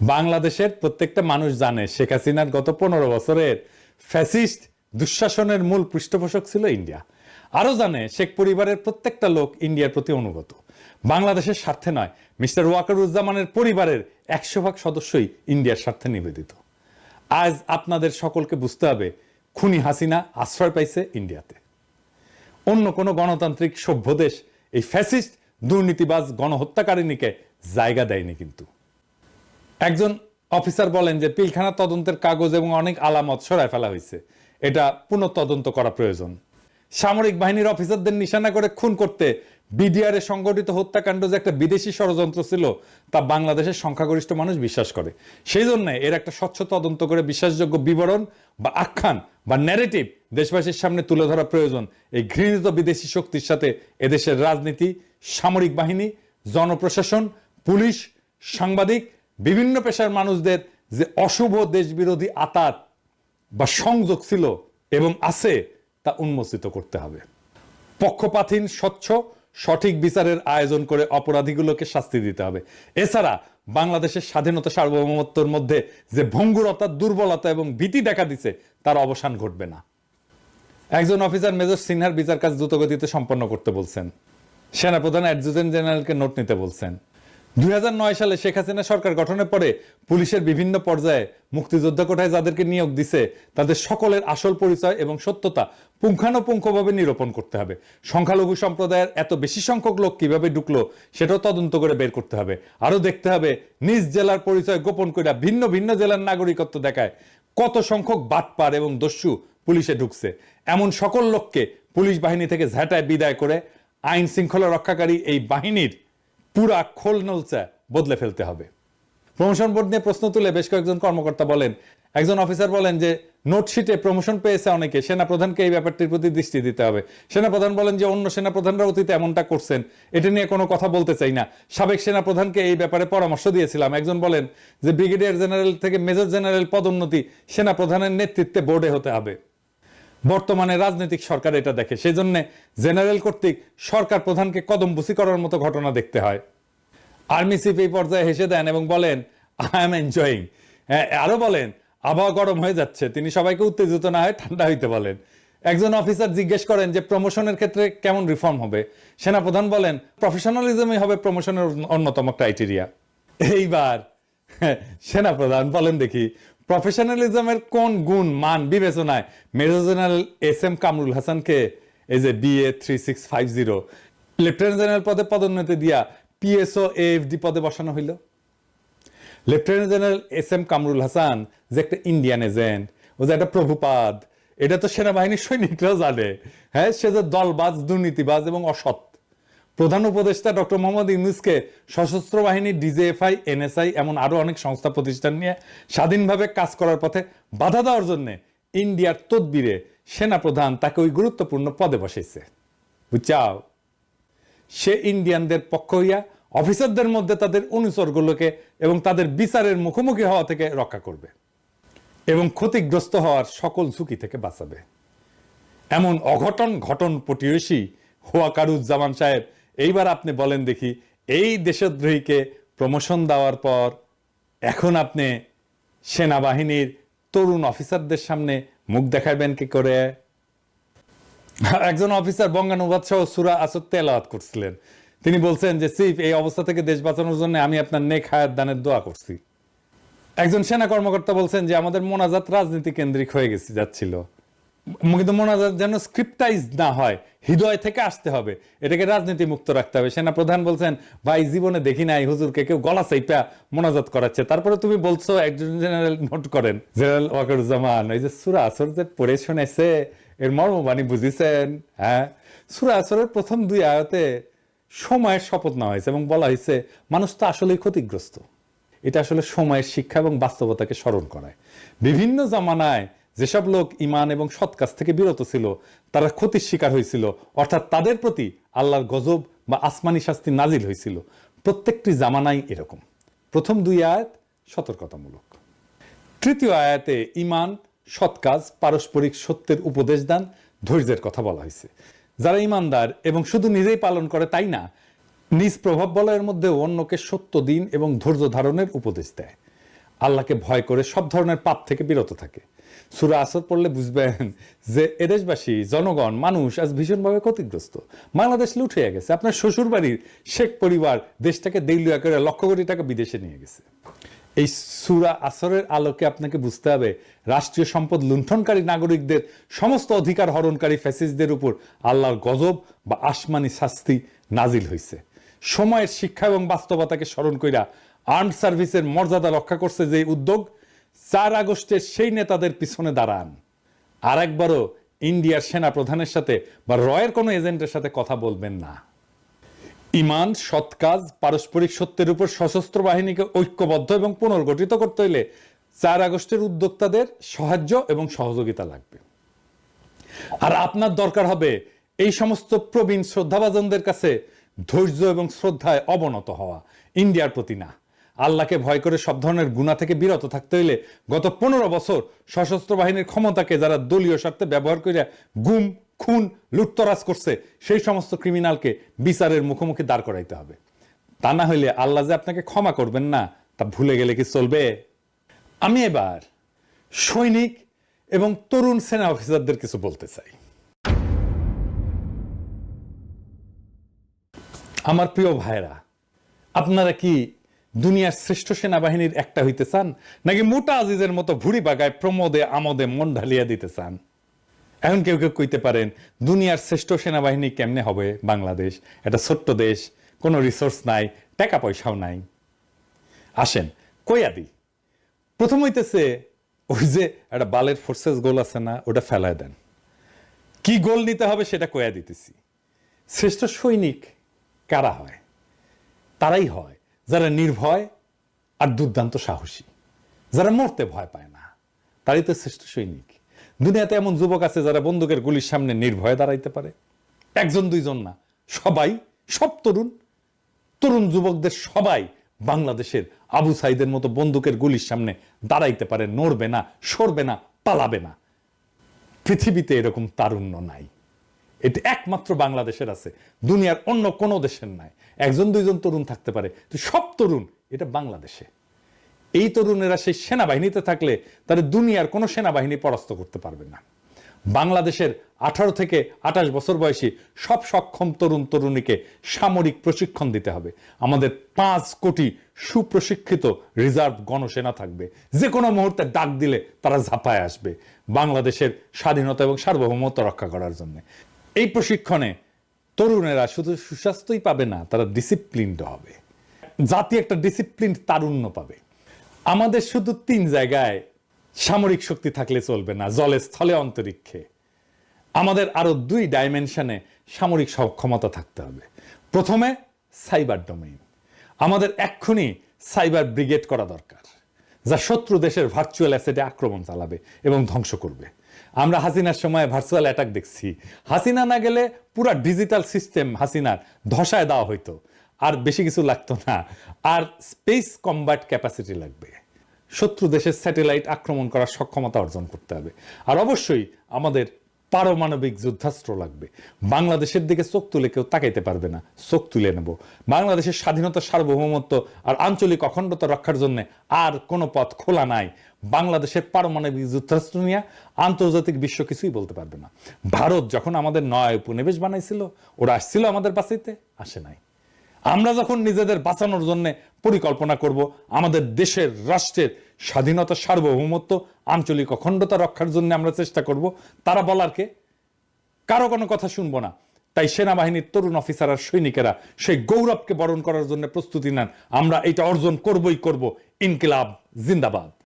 বাংলাদেশের প্রত্যেকটা মানুষ জানে শেখ হাসিনার গত পনেরো বছরের ফ্যাসিস্ট দুঃশাসনের মূল পৃষ্ঠপোষক ছিল ইন্ডিয়া। আরও জানে শেখ পরিবারের প্রত্যেকটা লোক ইন্ডিয়ার প্রতি অনুগত। বাংলাদেশের স্বার্থে নয়, মিস্টার ওয়াকারুজ্জামানের পরিবারের একশো ভাগ সদস্যই ইন্ডিয়ার স্বার্থে নিবেদিত। আজ আপনাদের সকলকে বুঝতে হবে, খুনি হাসিনা আশ্রয় পাইছে ইন্ডিয়াতে। অন্য কোনো গণতান্ত্রিক সভ্য দেশ এই ফ্যাসিস্ট দুর্নীতিবাজ গণহত্যাকারিণীকে জায়গা দেয়নি কিন্তু। একজন অফিসার বলেন যে পিলখানা তদন্তের কাগজ এবং অনেক আলামত সরায় ফেলা হয়েছে। এটা পুনঃ তদন্ত করা প্রয়োজন। সামরিক বাহিনীর অফিসারদের নিশানা করে খুন করতে বিডিআর সংগঠিত হত্যাকাণ্ড যে একটা বিদেশি ষড়যন্ত্র ছিল, তা বাংলাদেশের সংখ্যাগরিষ্ঠ মানুষ বিশ্বাস করে। সেই জন্য এর একটা স্বচ্ছ তদন্ত করে বিশ্বাসযোগ্য বিবরণ বা আখ্যান বা ন্যারেটিভ দেশবাসীর সামনে তুলে ধরা প্রয়োজন। এই ঘৃণিত বিদেশি শক্তির সাথে এদেশের রাজনীতি, সামরিক বাহিনী, জনপ্রশাসন, পুলিশ, সাংবাদিক বিভিন্ন পেশার মানুষদের যে অশুভ দেশবিরোধী আতাত বা সংযোগ ছিল এবং আছে, তা উন্মোচিত করতে হবে। পক্ষপাতহীন, স্বচ্ছ, সঠিক বিচারের আয়োজন করে অপরাধীগুলোকে শাস্তি দিতে হবে। এছাড়া বাংলাদেশের স্বাধীনতা সার্বভৌমত্বর মধ্যে যে ভঙ্গুরতা, দুর্বলতা এবং ভীতি দেখা দিছে, তার অবসান ঘটবে না। একজন অফিসার মেজর সিনহার বিচার কাজ দ্রুতগতিতে সম্পন্ন করতে বলছেন। সেনাপ্রধান অ্যাডজুটেন্ট জেনারেলকে নোট নিতে বলছেন। দুই হাজার নয় সালে শেখ হাসিনা সরকার গঠনের পরে পুলিশের বিভিন্ন পর্যায়ে মুক্তিযোদ্ধা কোঠায় যাদেরকে নিয়োগ দিছে, তাদের সকলের আসল পরিচয় এবং সত্যতা পুঙ্খানুপুঙ্খভাবে নিরূপণ করতে হবে। সংখ্যালঘু সম্প্রদায়ের এত বেশি সংখ্যক লোক কীভাবে ঢুকলো সেটাও তদন্ত করে বের করতে হবে। আরও দেখতে হবে, নিজ জেলার পরিচয় গোপন করে ভিন্ন ভিন্ন জেলার নাগরিকত্ব দেখায় কত সংখ্যক বাটপার এবং দস্যু পুলিশে ঢুকছে। এমন সকল লোককে পুলিশ বাহিনী থেকে ঝাঁটায় বিদায় করে আইন শৃঙ্খলা রক্ষাকারী এই বাহিনীর পুরা খোল নলচা বদলে ফেলতে হবে। প্রমোশন বোর্ড নিয়ে প্রশ্ন তুলে বেশ কয়েকজন কর্মকর্তা বলেন, একজন অফিসার বলেন যে নোটশিটে প্রমোশন পেয়েছে অনেকে, সেনাপ্রধানকে এই ব্যাপারটির প্রতি দৃষ্টি দিতে হবে। সেনাপ্রধান বলেন যে, অন্য সেনাপ্রধানরা অতীতে এমনটা করছেন, এটা নিয়ে কোনো কথা বলতে চাই না। সাবেক সেনাপ্রধানকে এই ব্যাপারে পরামর্শ দিয়েছিলাম। একজন বলেন যে ব্রিগেডিয়ার জেনারেল থেকে মেজর জেনারেল পদোন্নতি সেনাপ্রধানের নেতৃত্বে বোর্ডে হতে হবে। বর্তমানে রাজনৈতিক সরকার এটা দেখে। সেই জন্য জেনারেল কর্তৃক সরকার প্রধানকে কদম বুসি করার মতো ঘটনা দেখতে হয়। আর্মি চিফ এই পর্যায়ে হেসে দেন এবং বলেন আই এম এনজয়িং আরও বলেন, আবহাওয়া গরম হয়ে যাচ্ছে, তিনি সবাইকে উত্তেজিত না হয়ে ঠান্ডা হইতে বলেন। একজন অফিসার জিজ্ঞেস করেন যে প্রমোশনের ক্ষেত্রে কেমন রিফর্ম হবে? সেনাপ্রধান বলেন প্রফেশনালিজমই হবে প্রমোশনের অন্যতম ক্রাইটেরিয়া এইবার, সেনাপ্রধান বলেন দেখি প্রফেশনালিজমের কোন গুণ, মান বিবেচনায় major general S M Kamrul হাসানকে এই যে BA three six five zero lieutenant general পদে পদোন্নতি দিয়া পিএসও এএফডি পদে বসানো হইল? Lieutenant general S M Kamrul Hasan যে একটা ইন্ডিয়ান এজেন্ট ও যে একটা প্রভুপাদ, এটা তো সেনাবাহিনীর সৈনিকরাও জানে। হ্যাঁ সে যে দলবাজ, দুর্নীতিবাজ এবং অসৎ। প্রধান উপদেষ্টা ডক্টর মোহাম্মদ ইউনুসকে সশস্ত্র বাহিনী ডিজেএফআই, এনএসআই, এমন আরও অনেক সংস্থা প্রতিষ্ঠান নিয়ে স্বাধীনভাবে কাজ করার পথে বাধা দেওয়ার জন্যে ইন্ডিয়ার তদবিরে সেনাপ্রধান তাকে ওই গুরুত্বপূর্ণ পদে বসাইছে। বুঝছাও? সে ইন্ডিয়ানদের পক্ষ হইয়া অফিসারদের মধ্যে তাদের অনুচরগুলোকে এবং তাদের বিচারের মুখোমুখি হওয়া থেকে রক্ষা করবে এবং ক্ষতিগ্রস্ত হওয়ার সকল ঝুঁকি থেকে বাঁচাবে। এমন অঘটন ঘটন পটিয়সী হোয়াকারুজ্জামান সাহেব এইবার আপনি বলেন দেখি, এই দেশদ্রোহীকে প্রমোশন দেওয়ার পর এখন আপনি সেনাবাহিনীর তরুণ অফিসারদের সামনে মুখ দেখাবেন কি করে? একজন অফিসার বঙ্গানুবাদ সহ সুরা আসর তেলাওয়াত করছিলেন। তিনি বলছেন যে চিফ এই অবস্থা থেকে দেশ বাঁচানোর জন্য আমি আপনার নেক হায়াত দানের দোয়া করছি। একজন সেনা কর্মকর্তা বলছেন যে, আমাদের মোনাজাত রাজনীতি কেন্দ্রিক হয়ে গেছে, যাচ্ছিল। কিন্তু মোনাজাত যেন স্ক্রিপ্টাইজ না হয়, হৃদয় থেকে আসতে হবে। এটাকে রাজনীতি মুক্ত রাখতে হবে। সেনা প্রধান বলছেন, ভাই, জীবনে দেখি নাই, হুজুরকে কেউ গলা চাইপা মোনাজাত করাচ্ছে। তারপরে তুমি বলছো, একজন জেনারেল নোট করেন, জেনারেল ওয়াকারুজ্জামান ওই যে সুরা আসর যে পড়ে শুনেছে, এর মর্মবাণী বুঝিছেন হ্যাঁ? সুরা আসরের প্রথম দুই আয়তে সময়ের শপথ নেওয়া হয়েছে এবং বলা হয়েছে, মানুষ তো আসলেই ক্ষতিগ্রস্ত। এটা আসলে সময়ের শিক্ষা এবং বাস্তবতাকে স্মরণ করায়। বিভিন্ন জামানায় যেসব লোক ইমান এবং সৎ কাজ থেকে বিরত ছিল, তারা ক্ষতির শিকার হয়েছিল। অর্থাৎ তাদের প্রতি আল্লাহর গজব বা আসমানি শাস্তি নাজিল হয়েছিল। প্রত্যেকটি জামানাই এরকম। প্রথম দুই আয়াত সতর্কতামূলক। তৃতীয় আয়াতে ইমান সৎ কাজ, পারস্পরিক সত্যের উপদেশ দান, ধৈর্যের কথা বলা হয়েছে। যারা ইমানদার এবং শুধু নিজেই পালন করে তাই না, নিজ প্রভাব বলয়ের মধ্যে অন্যকে সত্য দিন এবং ধৈর্য ধারণের উপদেশ দেয়। আল্লাহকে ভয় করে সব ধরনের পাপ থেকে বিরত থাকে। সুরা আসর পড়লে বুঝবেন যে এদেশবাসী, জনগণ, মানুষ আজ ভীষণভাবে ক্ষতিগ্রস্ত। বাংলাদেশ লুটে গেছে। আপনার শ্বশুর বাড়ির শেখ পরিবার দেশটাকে দেউলিয়া করে লক্ষ কোটি টাকা বিদেশে নিয়ে গেছে। এই সুরা আসরের আলোকে আপনাকে বুঝতে হবে, রাষ্ট্রীয় সম্পদ লুণ্ঠনকারী নাগরিকদের সমস্ত অধিকার হরণকারী ফ্যাসিস্টদের উপর আল্লাহর গজব বা আসমানি শাস্তি নাজিল হয়েছে সময়ের শিক্ষা এবং বাস্তবতাকে স্মরণ কইরা আর্ম সার্ভিসের মর্যাদা রক্ষা করছে যে উদ্যোগ চার আগস্টের সেই নেতাদের পিছনে দাঁড়ান। আর একবারও ইন্ডিয়ার সেনা প্রধানের সাথে বা রয়ের কোনো এজেন্টের সাথে কথা বলবেন না। ইমান, সৎ কাজ, পারস্পরিক সত্যের উপর সশস্ত্র বাহিনীকে ঐক্যবদ্ধ এবং পুনর্গঠিত করতে হইলে চার আগস্টের উদ্যোক্তাদের সাহায্য এবং সহযোগিতা লাগবে। আর আপনার দরকার হবে এই সমস্ত প্রবীণ শ্রদ্ধাভাজনদের কাছে ধৈর্য এবং শ্রদ্ধায় অবনত হওয়া, ইন্ডিয়ার প্রতি না। আল্লাহকে ভয় করে সব ধরনের গুণা থেকে বিরত থাকতে হইলে গত পনেরো বছর সশস্ত্র বাহিনীর ক্ষমতাকে যারা দলীয় স্বার্থে ব্যবহার করে গুম, খুন, লুটতরাজ করছে, সেই সমস্ত ক্রিমিনালকে বিচারের মুখোমুখি দাঁড় করাইতে হবে। তা না হইলে আল্লাহ যে আপনাকে ক্ষমা করবেন না, তা ভুলে গেলে কি চলবে? আমি এবার সৈনিক এবং তরুণ সেনা অফিসারদের কিছু বলতে চাই। আমার প্রিয় ভাইরা আপনারা কি দুনিয়ার শ্রেষ্ঠ সেনাবাহিনীর একটা হইতে চান, নাকি মোটা আজিজের মতো ভুড়ি বাগায় প্রমোদে আমোদে মন ঢালিয়া দিতে চান? এখন কেউ কেউ কইতে পারেন, দুনিয়ার শ্রেষ্ঠ সেনাবাহিনী কেমনে হবে বাংলাদেশ? এটা ছোট্ট দেশ, কোনো রিসোর্স নাই, টাকা পয়সাও নাই। আসেন, কইয়া দিই। প্রথম হইতেছে ওই যে একটা বালের ফোর্সেস গোল আছে না, ওটা ফেলায় দেন। কি গোল নিতে হবে সেটা কয়া দিতেছি। শ্রেষ্ঠ সৈনিক কারা হয়? তারাই হয়। যারা নির্ভয় আর দুর্দান্ত সাহসী, যারা মরতে ভয় পায় না, তারই তো শ্রেষ্ঠ সৈনিক। দুনিয়াতে এমন যুবক আছে যারা বন্দুকের গুলির সামনে নির্ভয়ে দাঁড়াইতে পারে। একজন, দুইজন না, সবাই, সব তরুণ তরুণ যুবকদের সবাই বাংলাদেশের আবু সাইদের মতো বন্দুকের গুলির সামনে দাঁড়াইতে পারে, নড়বে না, সরবে না, পালাবে না। পৃথিবীতে এরকম তারুণ্য নাই। এটা একমাত্র বাংলাদেশের আছে। দুনিয়ার অন্য কোনো দেশের নাই। একজন, দুইজন তরুণ থাকতে পারে। তো সব তরুণ, এটা বাংলাদেশে। এই তরুণেরা সেই সেনাবাহিনীতে থাকলে তাদের দুনিয়ার কোনো সেনাবাহিনী পরাস্ত করতে পারবে না। বাংলাদেশের আঠারো থেকে আঠাশ বছর বয়সী সব সক্ষম তরুণ, তরুণীকে সামরিক প্রশিক্ষণ দিতে হবে। আমাদের পাঁচ কোটি সুপ্রশিক্ষিত রিজার্ভ গণসেনা থাকবে। যে কোনো মুহূর্তে ডাক দিলে তারা ঝাঁপায় আসবে। বাংলাদেশের স্বাধীনতা এবং সার্বভৌমত্ব রক্ষা করার জন্য। এই প্রশিক্ষণে তরুণেরা শুধু সুস্বাস্থ্যই পাবে না, তারা ডিসিপ্লিনড হবে। জাতি একটা ডিসিপ্লিন তারুণ্য পাবে। আমাদের শুধু তিন জায়গায় সামরিক শক্তি থাকলে চলবে না, জলে, স্থলে, অন্তরিক্ষে। আমাদের আরও দুই ডাইমেনশনে সামরিক সক্ষমতা থাকতে হবে। প্রথমে সাইবার ডোমেইন আমাদের এক্ষুনি সাইবার ব্রিগেড করা দরকার, যা শত্রু দেশের ভার্চুয়াল অ্যাসেটে আক্রমণ চালাবে এবং ধ্বংস করবে। আমরা হাসিনার সময় ভার্চুয়াল অ্যাটাক দেখছি। হাসিনা না গেলে পুরো ডিজিটাল সিস্টেম হাসিনার ধসায় দেওয়া হইতো। আর বেশি কিছু লাগতো না। আর স্পেস কম্বাট ক্যাপাসিটি লাগবে। শত্রু দেশের স্যাটেলাইট আক্রমণ করার সক্ষমতা অর্জন করতে হবে। আর অবশ্যই আমাদের পারমাণবিক যুদ্ধাস্ত্র লাগবে। বাংলাদেশের দিকে চোখ তুলে কেউ তাকাইতে পারবে না। চোখ তুলে নেব। বাংলাদেশের স্বাধীনতা সার্বভৌমত্ব আর আঞ্চলিক অখণ্ডতা রক্ষার জন্য আর কোনো পথ খোলা নাই। বাংলাদেশের পারমাণবিক যুদ্ধাস্ত্র নিয়ে আন্তর্জাতিক বিশ্ব কিছুই বলতে পারবে না। ভারত যখন আমাদের নয় উপনিবেশ বানাইছিল, ওরা আসছিল আমাদের বাঁচাইতে, আসে নাই। আমরা যখন নিজেদের বাঁচানোর জন্য পরিকল্পনা করব, আমাদের দেশের রাষ্ট্রের স্বাধীনতা, সার্বভৌমত্ব, আঞ্চলিক অখণ্ডতা রক্ষার জন্য আমরা চেষ্টা করব, তারা বলার কে? কারও কোনো কথা শুনব না। তাই সেনাবাহিনীর তরুণ অফিসার আর সৈনিকেরা সেই গৌরবকে বরণ করার জন্য প্রস্তুতি নেন। আমরা এটা অর্জন করবই করব। ইনকিলাব জিন্দাবাদ।